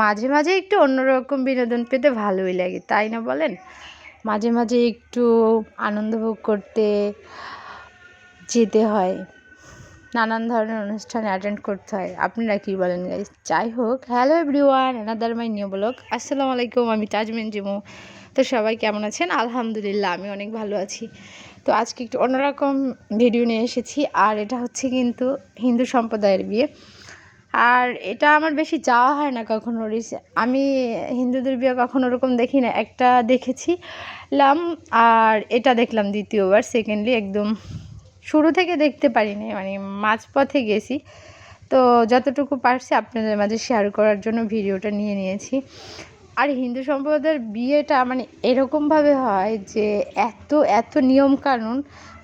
মাঝে মাঝে একটু অন্যরকম বিনোদন পেতে ভালোই লাগে, তাই না বলেন? মাঝে মাঝে একটু আনন্দ ভোগ করতে যেতে হয়, নানান ধরনের অনুষ্ঠানে অ্যাটেন্ড করতে হয়। আপনারা কী বলেন গাইজ যাই হোক hello everyone another my new blog আসসালামু আলাইকুম, আমি তাজমিন জিমু। তো সবাই কেমন আছেন? আলহামদুলিল্লাহ আমি অনেক ভালো আছি। তো আজকে একটু অন্যরকম ভিডিও নিয়ে এসেছি, আর এটা হচ্ছে কিন্তু হিন্দু সম্প্রদায়ের বিয়ে। আর এটা আমার বেশি যাওয়া হয় না কখনো আমি হিন্দুদের বিয়ে কখনো ওরকম দেখি না। একটা দেখেছিলাম আর এটা দেখলাম দ্বিতীয়বার সেকেন্ডলি একদম শুরু থেকে দেখতে পারিনি মানে মাঝপথে গেছি। তো যতটুকু পারছি আপনাদের মাঝে শেয়ার করার জন্য ভিডিওটা নিয়ে নিয়েছি। আর হিন্দু সম্প্রদায়ের বিয়েটা মানে এরকমভাবে হয় যে এত এত নিয়মকানুন।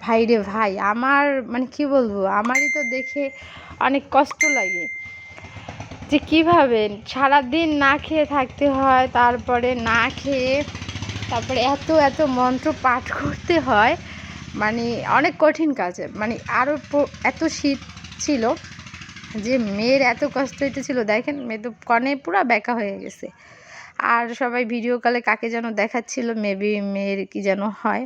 ভাই রে ভাই, আমার মানে কি বলব? আমারই তো দেখে অনেক কষ্ট লাগে। যে কীভাবে সারাদিন না খেয়ে থাকতে হয়, তারপরে না খেয়ে, তারপরে এত এত মন্ত্র পাঠ করতে হয় মানে অনেক কঠিন কাজ। মানে আরও এত শীত ছিল যে মেয়ের এত কষ্ট হইতেছিল। দেখেন, মেয়ে তো কনে পুরো ব্যাকা হয়ে গেছে। আর সবাই ভিডিও কলে কাকে যেন দেখাচ্ছিল মেবি মেয়ের কি যেন হয়।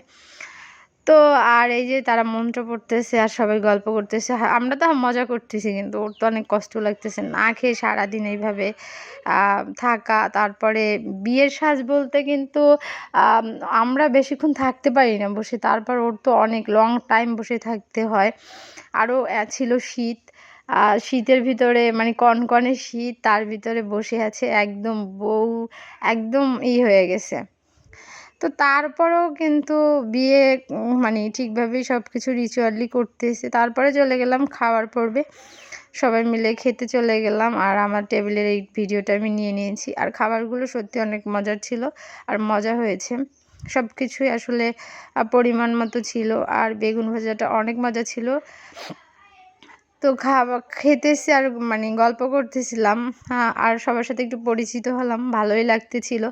তো আর এই যে তারা মন্ত্র পড়তেছে আর সবাই গল্প করতেছে আমরা তো মজা করতেছি কিন্তু ওর তো অনেক কষ্ট লাগতেছে। না খেয়ে সারাদিন এইভাবে থাকা, তারপরে বিয়ের সাজ বলতে কিন্তু আমরা বেশিক্ষণ থাকতে পারি না বসে, তারপর ওর তো অনেক লং টাইম বসে থাকতে হয়। আরও ছিল শীত শীতের ভিতরে মানে কনকনে শীত, তার ভিতরে বসে আছে একদম বউ, একদম ই হয়ে গেছে। তো তারপরেও কিন্তু বিয়ে মানে ঠিকভাবেই সব কিছু রিচুয়ালি করতেছে। তারপরে চলে গেলাম খাওয়ার পর্বে। সবাই মিলে খেতে চলে গেলাম আর আমার টেবিলের এই ভিডিওটা আমি নিয়ে নিয়েছি। আর খাবারগুলো সত্যি অনেক মজার ছিল আর মজা হয়েছে। সব কিছুই আসলে পরিমাণ মতো ছিল আর বেগুন ভাজাটা অনেক মজা ছিল। তো খাওয়া, খেতেছি আর মানে গল্প করতেছিলাম আর সবার সাথে একটু পরিচিত হলাম। ভালোই লাগতেছিল।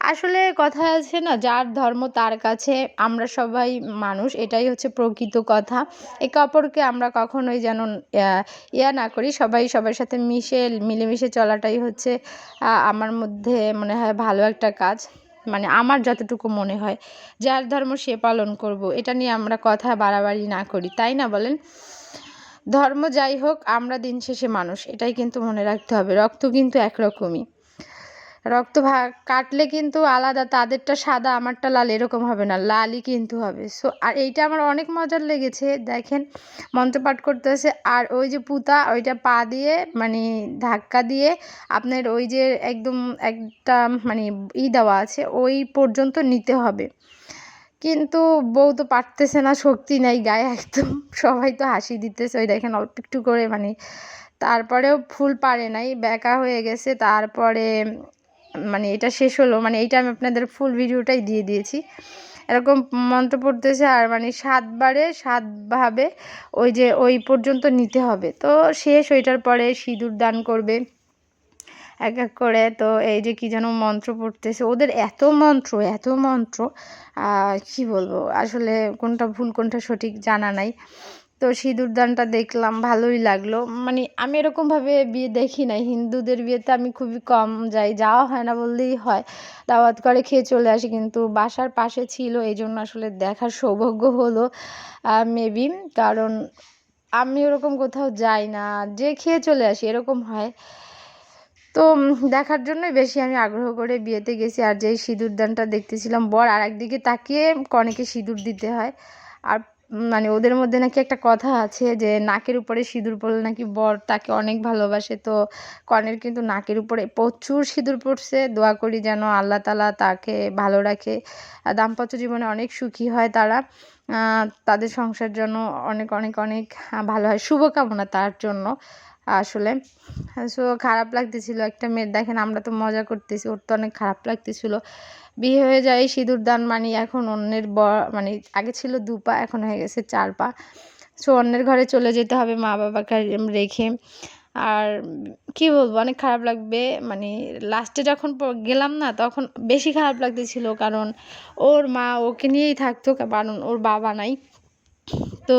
আসলে কথা আছে না, যার ধর্ম তার কাছে, আমরা সবাই মানুষ, এটাই হচ্ছে প্রকৃত কথা। একে অপরকে আমরা কখনোই যেন ইয়া না করি, সবাই সবার সাথে মিশে, মিলেমিশে চলাটাই হচ্ছে আমার মধ্যে মনে হয় ভালো একটা কাজ। মানে আমার যতটুকু মনে হয়, যার ধর্ম সে পালন করব, এটা নিয়ে আমরা কথা বাড়াবাড়ি না করি, তাই না বলেন? ধর্ম যাই হোক, আমরা দিন শেষে মানুষ, এটাই কিন্তু মনে রাখতে হবে, রক্ত কিন্তু একরকমই। রক্ত ভাগ কাটলে কিন্তু আলাদা, তাদেরটা সাদা, আমারটা লাল, এরকম হবে না, লালই কিন্তু হবে। সো আর এইটা আমার অনেক মজার লেগেছে, দেখেন মন্ত্রপাঠ করতেছে, আর ওই যে পুতা, ওইটা পা দিয়ে মানে ধাক্কা দিয়ে আপনার ওই যে একদম একটা মানে ই দেওয়া আছে, ওই পর্যন্ত নিতে হবে। কিন্তু বউ তো পারতেছে না, শক্তি নাই গায়ে, একদম সবাই তো হাসি দিতেছে, ওই দেখেন, অল্প একটু করে মানে তারপরেও ফুল পারে নাই ব্যাকা হয়ে গেছে, তারপরে মানে এটা শেষ হলো মানে এইটা আমি আপনাদের ফুল ভিডিওটাই দিয়ে দিয়েছি। এরকম মন্ত্র পড়তেছে আর মানে সাতবারে সাতভাবে ওই যে ওই পর্যন্ত নিতে হবে। তো শেষ ওইটার পরে সিঁদুর দান করবে, এক এক করে। তো এই যে কী যেন মন্ত্র পড়তেছে, ওদের এত মন্ত্র এত মন্ত্র কি বলব? আসলে কোনটা ভুল, কোনটা সঠিক জানা নাই। তো সিঁদুর দানটা দেখলাম, ভালোই লাগল। মানে আমি এরকমভাবে বিয়ে দেখি নাই। হিন্দুদের বিয়েতে আমি খুবই কম যাই। যাওয়া হয় না বললেই হয়। দাওয়াত করে খেয়ে চলে আসি, কিন্তু বাসার পাশে ছিল এই জন্য আসলে দেখার সৌভাগ্য হলো মেবি কারণ আমি ওরকম কোথাও যাই না। যে খেয়ে চলে আসি, এরকম হয়। তো দেখার জন্যই বেশি আমি আগ্রহ করে বিয়েতে গেছি। আর যেই সিঁদুর দানটা দেখতেছিলাম, বর আর একদিকে তাকিয়ে কনেকে সিঁদুর দিতে হয়। আর মানে ওদের মধ্যে নাকি একটা কথা আছে যে, নাকের উপরে সিঁদুর পড়লে নাকি বর তাকে অনেক ভালোবাসে। তো কনের কিন্তু নাকের উপরে প্রচুর সিঁদুর পড়ছে। দোয়া করি যেন আল্লাহ তালা তাকে ভালো রাখে। দাম্পত্য জীবনে অনেক সুখী হয় তারা। তাদের সংসার জন্য অনেক অনেক অনেক ভালো হয়। শুভকামনা তার জন্য। আসলে। সো খারাপ লাগতেছিল। একটা মেয়ের দেখেন আমরা তো মজা করতেছি, ওর তো অনেক খারাপ লাগতেছিল। বিয়ে হয়ে যায়, সিঁদুর দান মানে এখন অন্যের ব মানে আগে ছিল দু পা, এখন হয়ে গেছে চার পা। সো অন্যের ঘরে চলে যেতে হবে মা বাবাকে রেখে। আর কি বলব, অনেক খারাপ লাগবে। মানে লাস্টে যখন গেলাম না, তখন বেশি খারাপ লাগতেছিল। কারণ ওর মা ওকে নিয়েই থাকতো, কারণ ওর বাবা নাই। তো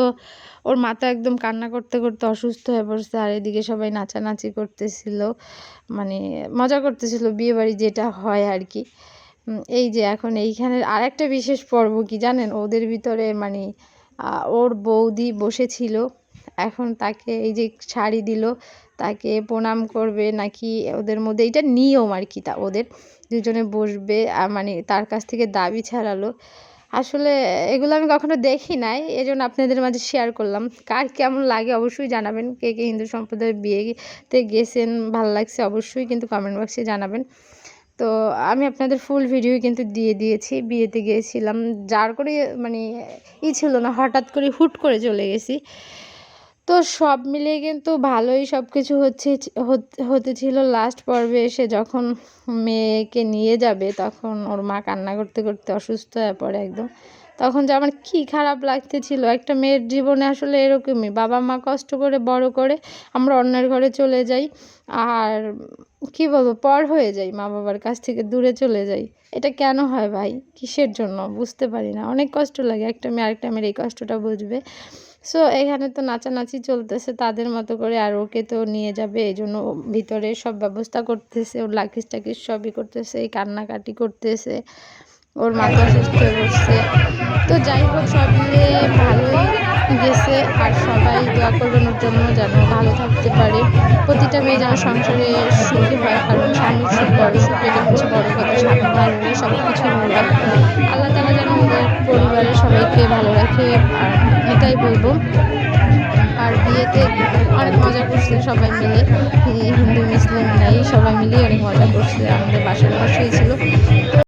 ওর মাথা একদম কান্না করতে করতে অসুস্থ হয়ে পড়ছে আর এদিকে সবাই নাচানাচি করতেছিল। মানে মজা করতেছিল বিয়েবাড়ি যেটা হয় আর কি। এই যে এখন এইখানে আরেকটা বিশেষ পর্ব কি জানেন? ওদের ভিতরে মানে ওর বৌদি বসেছিল, এখন তাকে এই যে শাড়ি দিল, তাকে প্রণাম করবে নাকি ওদের মধ্যে এটা নিয়ম আর কি তা ওদের। দুজনে বসবে মানে তার কাছ থেকে দাবি ছাড়ালো। আসলে এগুলো আমি কখনো দেখি নাই এই জন্য আপনাদের মাঝে শেয়ার করলাম। কার কেমন লাগে অবশ্যই জানাবেন, কে কে হিন্দু সম্প্রদায়ের বিয়েতে গেছেন, ভালো লাগছে অবশ্যই কিন্তু কমেন্ট বক্সে জানাবেন। তো আমি আপনাদের ফুল ভিডিও কিন্তু দিয়ে দিয়েছি, বিয়েতে গিয়েছিলাম, যার করে মানে ই ছিল না, হঠাৎ করে হুট করে চলে গেছি। তো সব মিলিয়ে কিন্তু ভালোই সব কিছু হচ্ছে, হত- ছিল লাস্ট পর্বে এসে যখন মেয়েকে নিয়ে যাবে তখন ওর মা কান্না করতে করতে অসুস্থ হয়ে পড়ে একদম। তখন যে আমার কী খারাপ লাগতেছিল। একটা মেয়ের জীবনে আসলে এরকমই। বাবা মা কষ্ট করে, বড় করে আমরা অন্যের ঘরে চলে যাই আর কি বলব, পর হয়ে যাই মা বাবার কাছ থেকে, দূরে চলে যাই। এটা কেন হয় ভাই? কিসের জন্য? বুঝতে পারি না। অনেক কষ্ট লাগে একটা মেয়ে, আরেকটা মেয়ের এই কষ্টটা বুঝবে। সো এখানে তো নাচানাচি চলতেছে তাদের মতো করে আর ওকে তো নিয়ে যাবে। এই জন্য ভিতরে সব ব্যবস্থা করতেছে, ওর লাকিস টাকিস সবই করতেছে কান্নাকাটি করতেছে। ওর মাথা অসুস্থ হয়ে পড়ছে। তো যাই হোক, সব মিলে ভালোই গেছে। আর সবাই দোয়া করবেন ওর জন্য যেন ভালো থাকতে পারে। প্রতিটা মেয়ে যেন সংসারে সুখী হয়, কারণ স্বামীর সুখ বড় সুখ, এটা হচ্ছে বড় কথা। স্বামী ভালো সব কিছু ভালো। আল্লাহ তালা যেন ওদের পরিবারের সবাইকে ভালো রাখে, আর এটাই বলব। আর বিয়েতে অনেক মজা করছে সবাই মিলে। হিন্দু, মুসলিম নাই সবাই মিলে অনেক মজা করছে। আমাদের বাসার পাশেই ছিল।